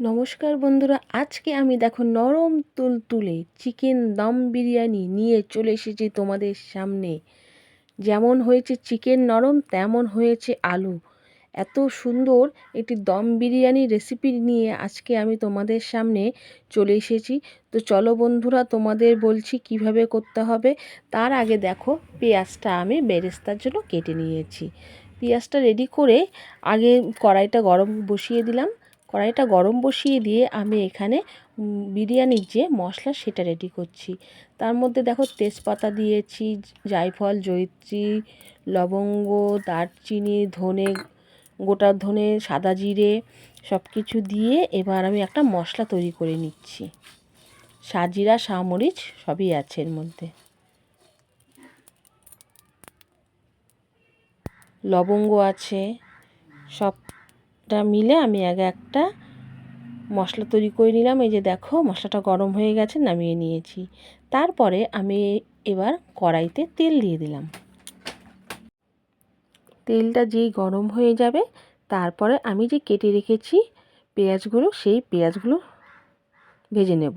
নমস্কার বন্ধুরা, আজকে আমি দেখো নরম তুল তুলে চিকেন দম বিরিয়ানি নিয়ে চলে এসেছি তোমাদের সামনে। যেমন হয়েছে চিকেন নরম, তেমন হয়েছে আলু। এত সুন্দর একটি দম বিরিয়ানি রেসিপি নিয়ে আজকে আমি তোমাদের সামনে চলে এসেছি। তো চলো বন্ধুরা, তোমাদের বলছি কীভাবে করতে হবে। তার আগে দেখো, পেঁয়াজটা আমি বেরেস্তার জন্য কেটে নিয়েছি। পেঁয়াজটা রেডি করে আগে কড়াইটা গরম বসিয়ে দিলাম। কড়াইটা গরম বসিয়ে দিয়ে আমি এখানে বিরিয়ানির যে মশলা সেটা রেডি করছি। তার মধ্যে দেখো তেজপাতা দিয়েছি, জায়ফল, জয়িত্রী, লবঙ্গ, দারচিনি, ধনে, গোটা ধনে, সাদা জিরে সব কিছু দিয়ে এবার আমি একটা মশলা তৈরি করে নিচ্ছি। সাজিরা সামরিচ সবই আছে এর মধ্যে। লবঙ্গ আছে, সব সবটা মিলে আমি আগে একটা মশলা তৈরি করে নিলাম। এই যে দেখো, মশলাটা গরম হয়ে গেছে, নামিয়ে নিয়েছি। তারপরে আমি এবার কড়াইতে তেল দিয়ে দিলাম। তেলটা যেই গরম হয়ে যাবে, তারপরে আমি যে কেটে রেখেছি পেঁয়াজগুলো, সেই পেঁয়াজগুলো ভেজে নেব।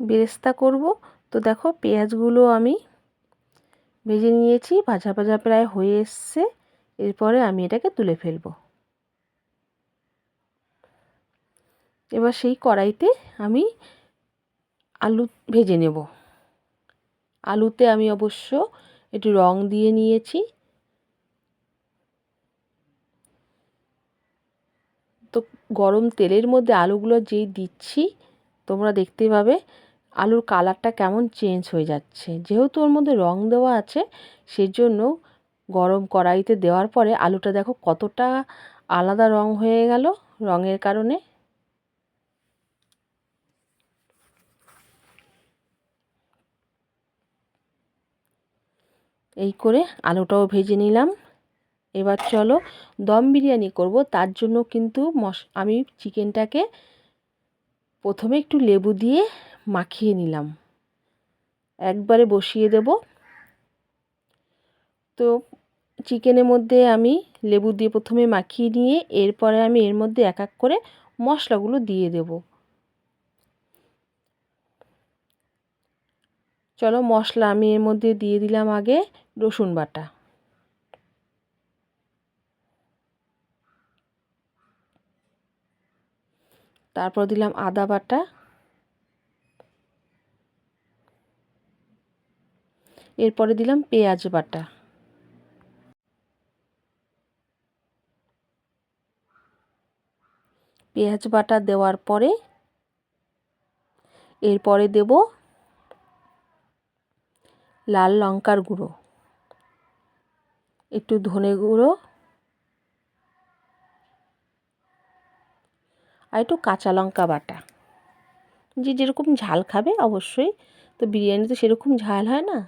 বেরেস্তা করব। তো দেখো পেঁয়াজগুলো আমি ভেজে নিয়েছি, ভাজা ভাজা প্রায় হয়ে এসছে। এরপরে আমি এটাকে তুলে ফেলব। এবার সেই কড়াইতে আমি আলু ভেজে নেব। আলুতে আমি অবশ্য একটু রং দিয়ে নিয়েছি। তো গরম তেলের মধ্যে আলুগুলো যেই দিচ্ছি তোমরা দেখতে পাবে আলুর কালারটা কেমন চেঞ্জ হয়ে যাচ্ছে। যেহেতু ওর মধ্যে রং দেওয়া আছে, সেজন্য গরম কড়াইতে দেওয়ার পরে আলুটা দেখো কতটা আলাদা রং হয়ে গেল রঙের কারণে। এই করে আলুটাও ভেজে নিলাম। এবার চলো দম বিরিয়ানি করব, তার জন্য কিন্তু মশ আমি চিকেনটাকে প্রথমে একটু লেবু দিয়ে মাখিয়ে নিলাম। একবারে বসিয়ে দেব। তো চিকেনের মধ্যে আমি লেবু দিয়ে প্রথমে মাখিয়ে নিয়ে এরপরে আমি এর মধ্যে এক এক করে মশলাগুলো দিয়ে দেব। চলো মশলা আমি এর মধ্যে দিয়ে দিলাম আগে রসুন বাটা। তারপর দিলাম আদা বাটা। এরপরে দিলাম পেঁয়াজ বাটা। পেঁয়াজ বাটা দেওয়ার পরে এরপরে দেব লাল লঙ্কার গুঁড়ো। একটু ধনে গুঁড়ো আর একটু কাঁচা লঙ্কা বাটা। যে যেরকম ঝাল খাবে অবশ্যই, তো বিরিয়ানিতে সেরকম ঝাল হয় না।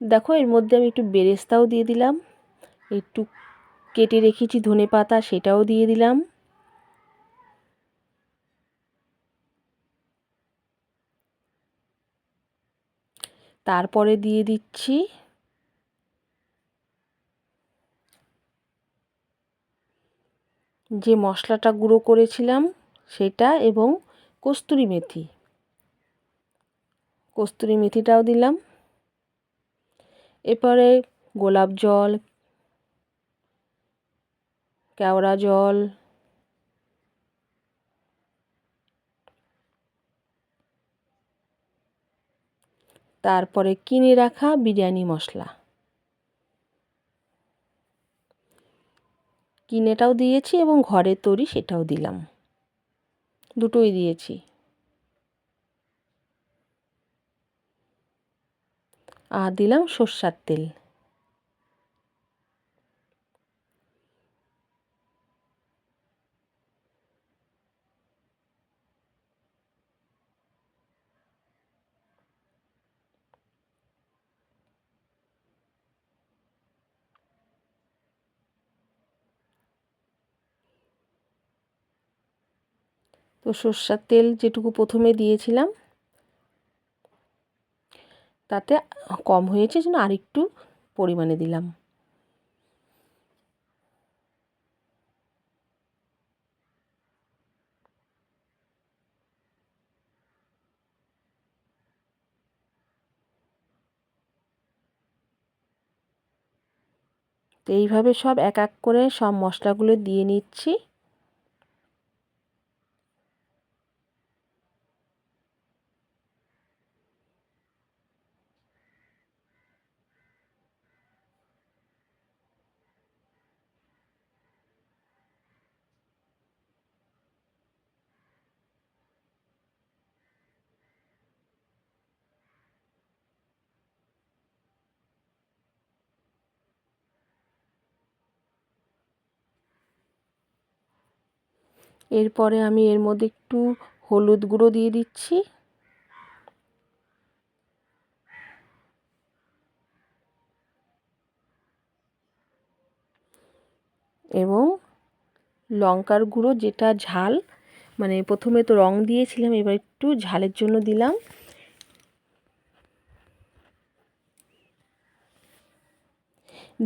দেখো, এর মধ্যে আমি একটু বেরেস্তাও দিয়ে দিলাম, একটু কেটে রেখেছি ধনে পাতা, সেটাও দিয়ে দিলাম। তারপরে দিয়ে দিচ্ছি যে মশলাটা গুঁড়ো করেছিলাম সেটা এবং কস্তুরি মেথি। কস্তুরি মেথিটাও দিলাম। এরপরে গোলাপ জল, কেওড়া জল, তারপরে কিনে রাখা বিরিয়ানি মশলা। কিনেটাও দিয়েছি এবং ঘরের তৈরি সেটাও দিলাম। দুটোই দিয়েছি। আর দিলাম সর্ষার তেল। তো সর্ষার তেল যেটুকু প্রথমে দিয়েছিলাম, তাতে কম হয়েছে যেন আরেকটু পরিমাণে দিলাম। তো এইভাবে সব এক এক করে সব মশলাগুলো দিয়ে নিচ্ছি। এরপরে আমি এর মধ্যে একটু হলুদ গুঁড়ো দিয়ে দিচ্ছি। এবং লঙ্কার গুঁড়ো যেটা ঝাল মানে প্রথমে তো রং দিয়েছিলাম, এবার একটু ঝালের জন্য দিলাম।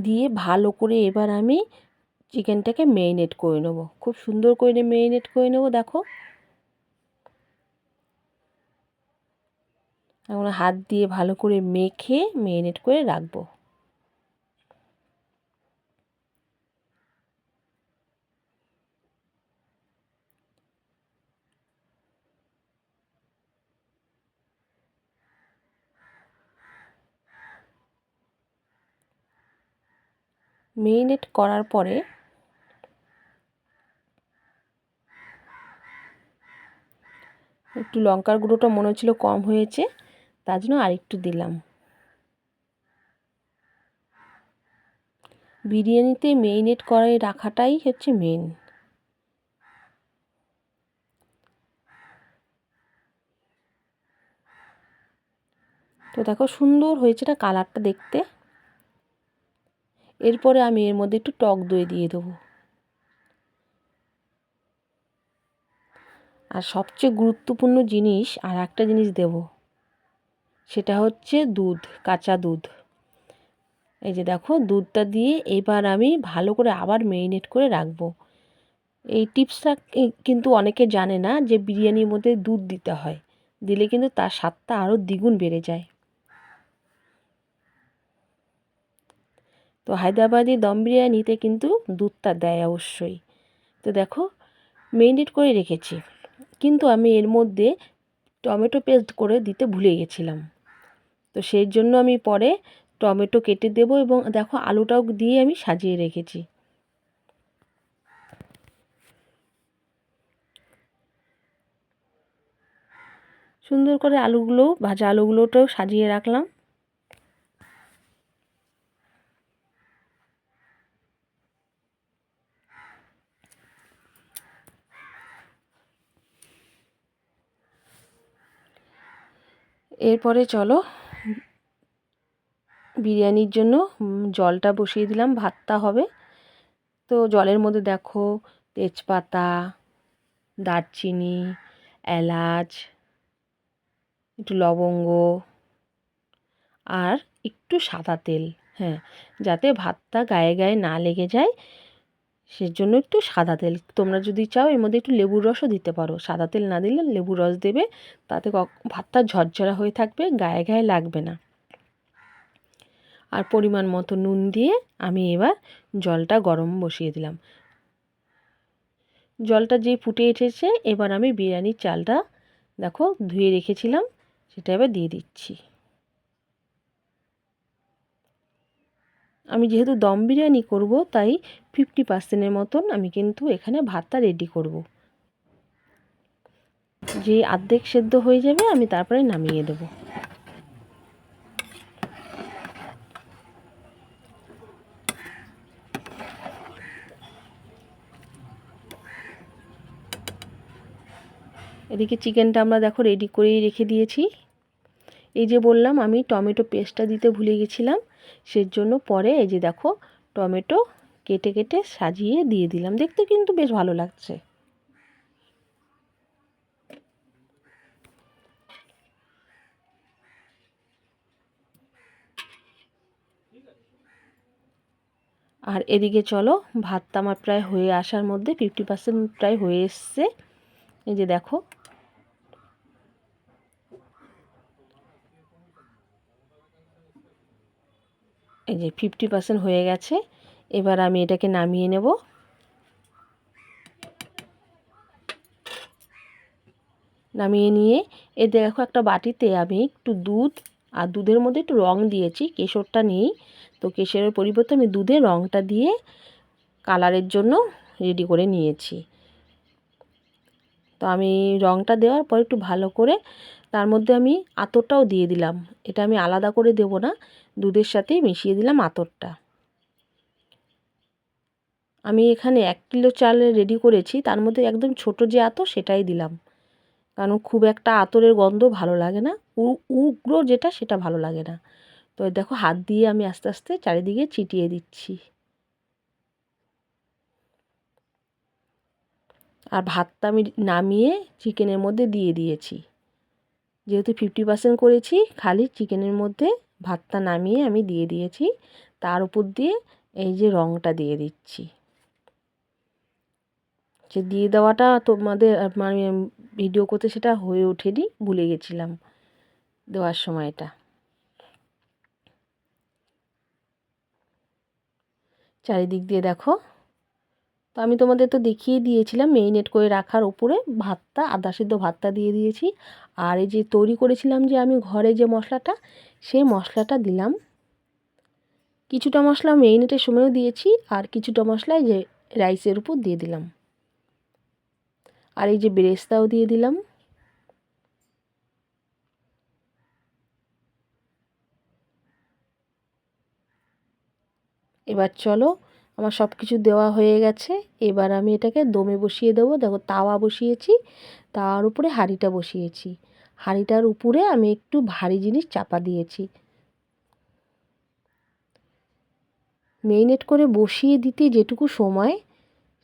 দিয়ে ভালো করে এবার আমি চিকেনটাকে মেরিনেট করে নেব। খুব সুন্দর করে মেরিনেট করে নেব, দেখো। এখন হাত দিয়ে ভালো করে মেখে মেরিনেট করে রাখব। মেরিনেট করার পরে একটু লঙ্কার গুঁড়োটা মনে হচ্ছিল কম হয়েছে, তার জন্য আরেকটু দিলাম। বিরিয়ানিতে মেরিনেট করাই রাখাটাই হচ্ছে মেন তো দেখো সুন্দর হয়েছে এটা কালারটা দেখতে। এরপরে আমি এর মধ্যে একটু টক দই দিয়ে দেবো। আর সবচেয়ে গুরুত্বপূর্ণ জিনিস আর একটা জিনিস দেব, সেটা হচ্ছে দুধ, কাঁচা দুধ। এই যে দেখো, দুধটা দিয়ে এবার আমি ভালো করে আবার মেরিনেট করে রাখব। এই টিপসটা কিন্তু অনেকে জানে না যে বিরিয়ানির মধ্যে দুধ দিতে হয়। দিলে কিন্তু তার স্বাদটা আরও দ্বিগুণ বেড়ে যায়। তো হায়দ্রাবাদি দম বিরিয়ানিতে কিন্তু দুধটা দেয় অবশ্যই। তো দেখো মেরিনেট করে রেখেছি। কিন্তু আমি এর মধ্যে টমেটো পেস্ট করে দিতে ভুলে গেছিলাম। তো সেই জন্য আমি পরে টমেটো কেটে দেব এবং দেখো আলুটাও দিয়ে আমি সাজিয়ে রেখেছি। সুন্দর করে আলুগুলো, ভাজা আলুগুলোটাও সাজিয়ে রাখলাম। এরপরে চলো বিরিয়ানির জন্য জলটা বসিয়ে দিলাম, ভাতটা হবে। তো জলের মধ্যে দেখো তেজপাতা, দারচিনি, এলাচ, একটু লবঙ্গ আর একটু সাদা তেল হ্যাঁ যাতে ভাতটা গায়ে গায়ে না লেগে যায়। সেজন্য একটু সাদা তেল। তোমরা যদি চাও, এর মধ্যে একটু লেবুর রসও দিতে পারো। সাদা তেল না দিলে লেবুর রস দেবে, তাতে ভাতটা ঝরঝরা হয়ে থাকবে, গায়ে গায়ে লাগবে না। আর পরিমাণ মতো নুন দিয়ে আমি এবার জলটা গরম বসিয়ে দিলাম। জলটা যে ফুটে এসেছে, এবার আমি বিরিয়ানির চালটা দেখো ধুয়ে রেখেছিলাম, সেটা এবার দিয়ে দিচ্ছি। আমি যেহেতু দম বিরিয়ানি করব, তাই ফিফটি পার্সেন্টের মতন আমি কিন্তু এখানে ভাতটা রেডি করব। যে আর্ধেক সেদ্ধ হয়ে যাবে, আমি তারপরে নামিয়ে দেব। এদিকে চিকেনটা আমরা দেখো রেডি করেই রেখে দিয়েছি। এই যে বললাম, আমি টমেটো পেস্টটা দিতে ভুলে গেছিলাম সের জন্য পরে এই যে দেখো, টমেটো কেটে কেটে সাজিয়ে দিয়ে দিলাম। দেখতে কিন্তু বেশ ভালো লাগছে। আর এদিকে চলো, ভাতটা আমার প্রায় হয়ে আসার মধ্যে ফিফটি পার্সেন্ট প্রায় হয়ে এসছে। এই যে দেখো এই যে ফিফটি পার্সেন্ট হয়ে গেছে। এবার আমি এটাকে নামিয়ে নেব। নামিয়ে নিয়ে, এ দেখো একটা বাটিতে আমি একটু দুধ আর দুধের মধ্যে একটু রং দিয়েছি, কেশরটা নেই তো কেশরের পরিবর্তে আমি দুধে রংটা দিয়ে কালারের জন্য রেডি করে নিয়েছি। তো আমি রংটা দেওয়ার পর একটু ভালো করে তার মধ্যে আমি আতরটাও দিয়ে দিলাম। এটা আমি আলাদা করে দেব না, দুধের সাথেই মিশিয়ে দিলাম আতরটা। আমি এখানে এক কিলো চাল রেডি করেছি, তার মধ্যে একদম ছোট যে আতর সেটাই দিলাম। কারণ খুব একটা আতরের গন্ধ ভালো লাগে না উগ্র যেটা সেটা ভালো লাগে না। তো দেখো হাত দিয়ে আমি আস্তে আস্তে চারিদিকে ছিটিয়ে দিচ্ছি। আর ভাতটা আমি নামিয়ে চিকেনের মধ্যে দিয়ে দিয়েছি। যেহেতু ফিফটি পার্সেন্ট করেছি, খালি চিকেনের মধ্যে ভাতটা নামিয়ে আমি দিয়ে দিয়েছি, তার উপর দিয়ে এই যে রঙটা দিয়ে দিচ্ছি। যে দিয়ে দেওয়াটা তোমাদের মানে ভিডিও করতে সেটা হয়ে ওঠেনি, ভুলে গেছিলাম দেওয়ার সময়টা। চারিদিক দিয়ে দেখো তো আমি তোমাদের তো দেখিয়ে দিয়েছিলাম মেরিনেট করে রাখার ওপরে ভাতটা, আদা সিদ্ধ ভাতটা দিয়ে দিয়েছি। আর এই যে তৈরি করেছিলাম যে আমি ঘরে যে মশলাটা, সেই মশলাটা দিলাম। কিছুটা মশলা মেরিনেটের সময়ও দিয়েছি আর কিছুটা মশলা যে রাইসের উপর দিয়ে দিলাম। আর এই যে বেরেস্তাও দিয়ে দিলাম। এবার চলো আমার সব কিছু দেওয়া হয়ে গেছে। এবার আমি এটাকে দমে বসিয়ে দেবো। দেখো, তাওয়া বসিয়েছি, তার উপরে হাঁড়িটা বসিয়েছি। হাঁড়িটার উপরে আমি একটু ভারী জিনিস চাপা দিয়েছি। মেরিনেট করে বসিয়ে দিতে যেটুকু সময়,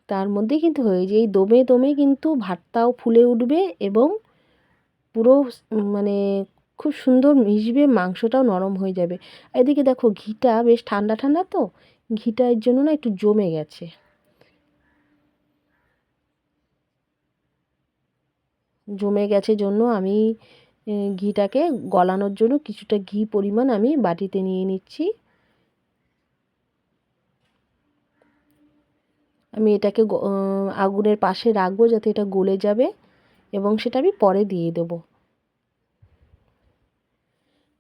তার মধ্যে কিন্তু হয়ে যায়। এই দমে দমে কিন্তু ভাতটাও ফুলে উঠবে এবং পুরো মানে খুব সুন্দর মিশবে, মাংসটাও নরম হয়ে যাবে। এদিকে দেখো, ঘিটা বেশ ঠান্ডা ঠান্ডা তো ঘিটা এর জন্য না একটু জমে গেছে। জমে গেছে জন্য আমি ঘিটাকে গলানোর জন্য কিছুটা ঘি পরিমাণ আমি বাটিতে নিয়ে নিচ্ছি। আমি এটাকে আগুনের পাশে রাখব যাতে এটা গলে যাবে এবং সেটা আমি পরে দিয়ে দেবো।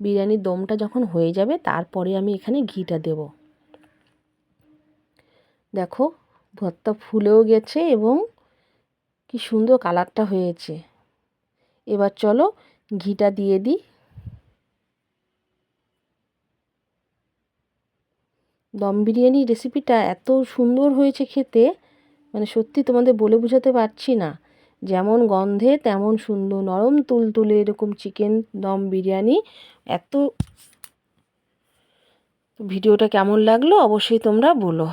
বিরিয়ানির দমটা যখন হয়ে যাবে তারপরে আমি এখানে ঘিটা দেব। দেখো ভর্তা ফুলেও গেছে এবং কি সুন্দর কালারটা হয়েছে। এবার চলো ঘিটা দিয়ে দিই। দম বিরিয়ানি রেসিপিটা এত সুন্দর হয়েছে খেতে মানে সত্যি তোমাদের বলে বোঝাতে পারছি না। যেমন গন্ধে তেমন সুন্দর, নরম তুলতুলে এরকম চিকেন দম বিরিয়ানি। এত, ভিডিওটা কেমন লাগল অবশ্যই তোমরা বলো।